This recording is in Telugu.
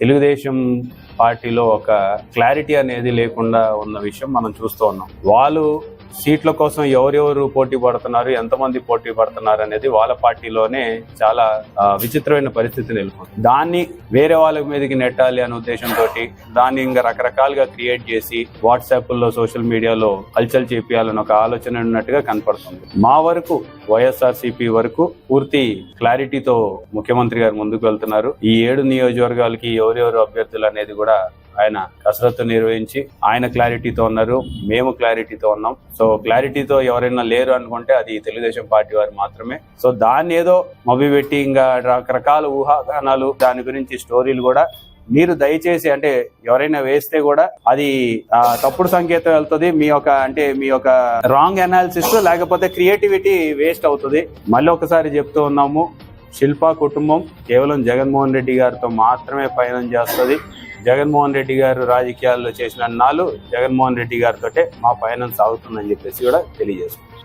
తెలుగుదేశం పార్టీలో ఒక క్లారిటీ అనేది లేకుండా ఉన్న విషయం మనం చూస్తూ ఉన్నాం. వాళ్ళు సీట్ల కోసం ఎవరెవరు పోటీ పడుతున్నారు ఎంతమంది పోటీ పడుతున్నారు అనేది వాళ్ళ పార్టీలోనే చాలా విచిత్రమైన పరిస్థితి నెలకొంది. దాన్ని వేరే వాళ్ళ మీదకి నెట్టాలి అనే ఉద్దేశంతో దాన్ని ఇంకా రకరకాలుగా క్రియేట్ చేసి వాట్సాప్లో సోషల్ మీడియాలో హల్చల్ చేపియాలని ఒక ఆలోచన ఉన్నట్టుగా కనపడుతుంది. మా వరకు వైఎస్ఆర్ వరకు పూర్తి క్లారిటీతో ముఖ్యమంత్రి గారు ముందుకు వెళ్తున్నారు. ఈ ఏడు నియోజకవర్గాలకి ఎవరెవరు అభ్యర్థులు అనేది కూడా ఆయన కసరత్తు నిర్వహించి ఆయన క్లారిటీతో ఉన్నారు. మేము క్లారిటీతో ఉన్నాం. సో క్లారిటీతో ఎవరైనా లేరు అనుకుంటే అది తెలుగుదేశం పార్టీ వారు మాత్రమే. సో దాన్ని ఏదో మభ్యపెట్టి ఇంకా రకరకాల ఊహాగానాలు దాని గురించి స్టోరీలు కూడా మీరు దయచేసి అంటే ఎవరైనా వేస్తే కూడా అది తప్పుడు సంకేతం వెళ్తుంది. మీ యొక్క అంటే మీ యొక్క రాంగ్ అనాలిసిస్ లేకపోతే క్రియేటివిటీ వేస్ట్ అవుతుంది. మళ్ళీ ఒకసారి చెప్తూ ఉన్నాము శిల్పా కుటుంబం కేవలం జగన్మోహన్ రెడ్డి గారితో మాత్రమే పయనం చేస్తుంది. జగన్మోహన్ రెడ్డి గారు రాజకీయాల్లో చేసిన అన్నాలు జగన్మోహన్ రెడ్డి గారితోటే మా పయనం సాగుతుందని చెప్పేసి కూడా తెలియజేస్తుంది